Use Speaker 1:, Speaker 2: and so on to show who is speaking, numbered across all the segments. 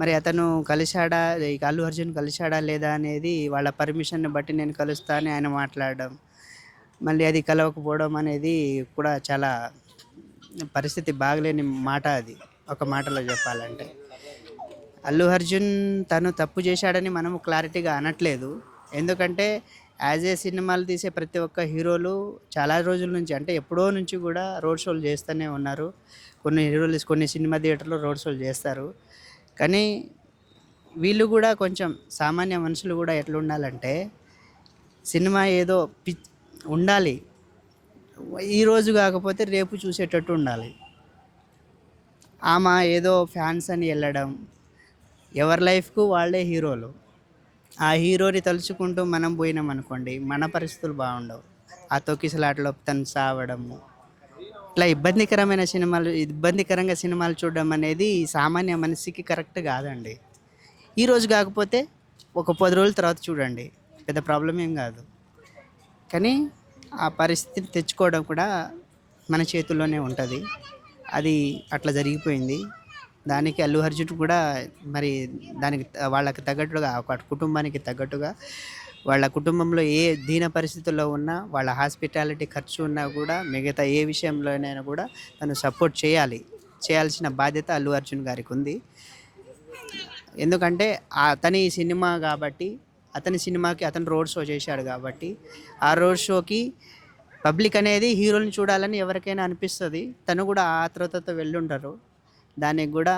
Speaker 1: మరి అతను కలిశాడా ఇక అల్లు అర్జున్ కలిశాడా లేదా అనేది వాళ్ళ పర్మిషన్ని బట్టి నేను కలుస్తా అని ఆయన మాట్లాడడం. మళ్ళీ అది కలవకపోవడం అనేది కూడా చాలా పరిస్థితి బాగలేని మాట అది ఒక మాటలో చెప్పాలంటే. అల్లు అర్జున్ తను తప్పు చేశాడని మనము క్లారిటీగా అనట్లేదు. ఎందుకంటే యాజ్ ఏ సినిమాలు తీసే ప్రతి ఒక్క హీరోలు చాలా రోజుల నుంచి అంటే ఎప్పుడో నుంచి కూడా రోడ్ షోలు చేస్తూనే ఉన్నారు. కొన్ని హీరోలు కొన్ని సినిమా థియేటర్లో రోడ్ షోలు చేస్తారు. కానీ వీళ్ళు కూడా కొంచెం సామాన్య మనుషులు కూడా ఎట్లా ఉండాలంటే సినిమా ఏదో పి ఉండాలి. ఈరోజు కాకపోతే రేపు చూసేటట్టు ఉండాలి. ఆమె ఏదో ఫ్యాన్స్ అని వెళ్ళడం ఎవరి లైఫ్కు వాళ్ళే హీరోలు. ఆ హీరోని తలుచుకుంటూ మనం పోయినాం అనుకోండి మన పరిస్థితులు బాగుండవు. ఆ తొక్కిసలాటలో తను సావడము ఇట్లా ఇబ్బందికరమైన సినిమాలు ఇబ్బందికరంగా సినిమాలు చూడడం అనేది సామాన్య మనిషికి కరెక్ట్ కాదండి. ఈరోజు కాకపోతే ఒక పది రోజుల తర్వాత చూడండి. పెద్ద ప్రాబ్లం ఏం కాదు. కానీ ఆ పరిస్థితిని తెచ్చుకోవడం కూడా మన చేతుల్లోనే ఉంటుంది. అది అట్లా జరిగిపోయింది. దానికి అల్లు అర్జున్ కూడా మరి దానికి వాళ్ళకి తగ్గట్టుగా ఒక కుటుంబానికి తగ్గట్టుగా వాళ్ళ కుటుంబంలో ఏ దీన పరిస్థితుల్లో ఉన్నా వాళ్ళ హాస్పిటాలిటీ ఖర్చు ఉన్నా కూడా మిగతా ఏ విషయంలోనైనా కూడా తను సపోర్ట్ చేయాలి. చేయాల్సిన బాధ్యత అల్లు అర్జున్ గారికి ఉంది. ఎందుకంటే అతని సినిమా కాబట్టి అతని సినిమాకి అతను రోడ్ షో చేశాడు కాబట్టి ఆ రోడ్ షోకి పబ్లిక్ అనేది హీరోని చూడాలని ఎవరికైనా అనిపిస్తుంది. తను కూడా ఆ ఆత్రుతతో వెళ్ళుంటారు దానికి కూడా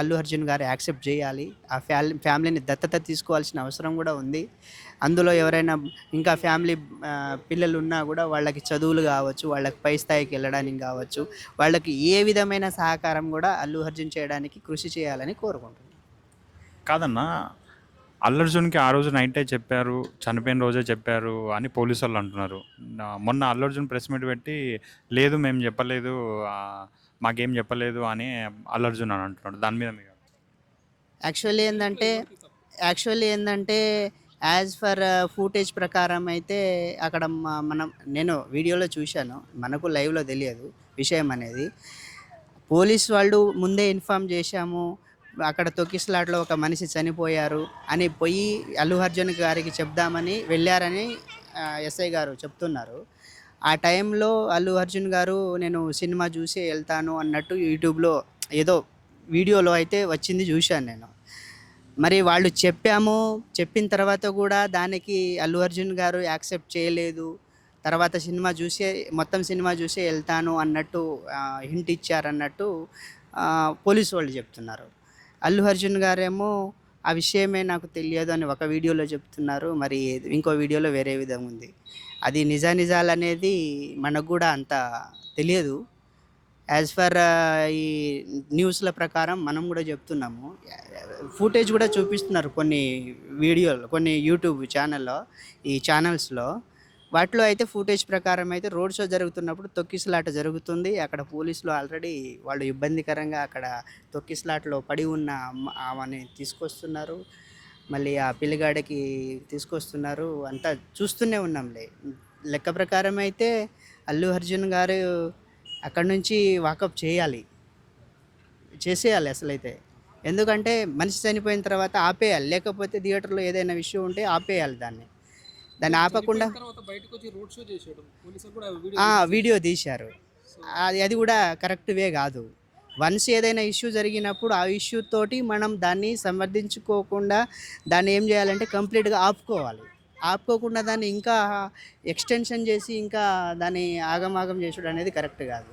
Speaker 1: అల్లు అర్జున్ గారు యాక్సెప్ట్ చేయాలి. ఆ ఫ్యామిలీ ఫ్యామిలీని దత్తత తీసుకోవాల్సిన అవసరం కూడా ఉంది. అందులో ఎవరైనా ఇంకా ఫ్యామిలీ పిల్లలు ఉన్నా కూడా వాళ్ళకి చదువులు కావచ్చు వాళ్ళకి పై స్థాయికి వెళ్ళడానికి కావచ్చు వాళ్ళకి ఏ విధమైన సహకారం కూడా అల్లు అర్జున్ చేయడానికి కృషి చేయాలని కోరుకుంటున్నాను.
Speaker 2: కాదన్నా అల్లర్జున్కి ఆ రోజు నైటే చెప్పారు చనిపోయిన రోజే చెప్పారు అని పోలీసు వాళ్ళు అంటున్నారు మొన్న మొన్న అల్లర్జున్ ప్రెస్ మీట్ పెట్టి లేదు మేము చెప్పలేదు మాకేం చెప్పలేదు అని అల్లర్జున్ అని అంటున్నాడు. దాని మీద మీరు
Speaker 1: యాక్చువల్లీ ఏంటంటే యాక్చువల్లీ ఏంటంటే యాజ్ ఫర్ ఫూటేజ్ ప్రకారం అయితే అక్కడ మనం నేను వీడియోలో చూశాను మనకు లైవ్లో తెలియదు విషయం అనేది. పోలీస్ వాళ్ళు ముందే ఇన్ఫామ్ చేశాము అక్కడ తొక్కిస్లాట్లో ఒక మనిషి చనిపోయారు అని పోయి అల్లు అర్జున్ గారికి చెప్దామని వెళ్ళారని ఎస్ఐ గారు చెప్తున్నారు. ఆ టైంలో అల్లు అర్జున్ గారు నేను సినిమా చూసి వెళ్తాను అన్నట్టు యూట్యూబ్లో ఏదో వీడియోలో అయితే వచ్చింది చూశాను నేను. మరి వాళ్ళు చెప్పాము. చెప్పిన తర్వాత కూడా దానికి అల్లు అర్జున్ గారు యాక్సెప్ట్ చేయలేదు. తర్వాత సినిమా చూసే మొత్తం సినిమా చూసే వెళ్తాను అన్నట్టు హింట్ ఇచ్చారన్నట్టు పోలీసు వాళ్ళు చెప్తున్నారు. అల్లు అర్జున్ గారేమో ఆ విషయమే నాకు తెలియదు అని ఒక వీడియోలో చెప్తున్నారు. మరి ఇంకో వీడియోలో వేరే విధంగా ఉంది. అది నిజ నిజాలు అనేది మనకు కూడా అంత తెలియదు. యాజ్ ఫర్ ఈ న్యూస్ల ప్రకారం మనం కూడా చెప్తున్నాము. ఫుటేజ్ కూడా చూపిస్తున్నారు కొన్ని వీడియోలు కొన్ని యూట్యూబ్ ఛానల్లో ఈ ఛానల్స్లో. వాటిలో అయితే ఫుటేజ్ ప్రకారం అయితే రోడ్ షో జరుగుతున్నప్పుడు తొక్కిసలాట జరుగుతుంది. అక్కడ పోలీసులు ఆల్రెడీ వాళ్ళు ఇబ్బందికరంగా అక్కడ తొక్కిసలాటలో పడి ఉన్న ఆమెని తీసుకొస్తున్నారు. మళ్ళీ ఆ పిల్లగాడికి తీసుకొస్తున్నారు. అంతా చూస్తూనే ఉన్నాంలే. లెక్క ప్రకారం అయితే అల్లు అర్జున్ గారు అక్కడ నుంచి వాకప్ చేయాలి. చేసేయాలి అసలైతే. ఎందుకంటే మనిషి చనిపోయిన తర్వాత ఆపేయాలి. లేకపోతే థియేటర్లో ఏదైనా విషయం ఉంటే ఆపేయాలి దాన్ని. దాన్ని ఆపకుండా వీడియో తీశారు. అది అది కూడా కరెక్ట్ వే కాదు. వన్స్ ఏదైనా ఇష్యూ జరిగినప్పుడు ఆ ఇష్యూ తోటి మనం దాన్ని సమర్థించుకోకుండా దాన్ని ఏం చేయాలంటే కంప్లీట్గా ఆపుకోవాలి. ఆపుకోకుండా దాన్ని ఇంకా ఎక్స్టెన్షన్ చేసి ఇంకా దాన్ని ఆగమాగం చేసుడు అనేది కరెక్ట్ కాదు.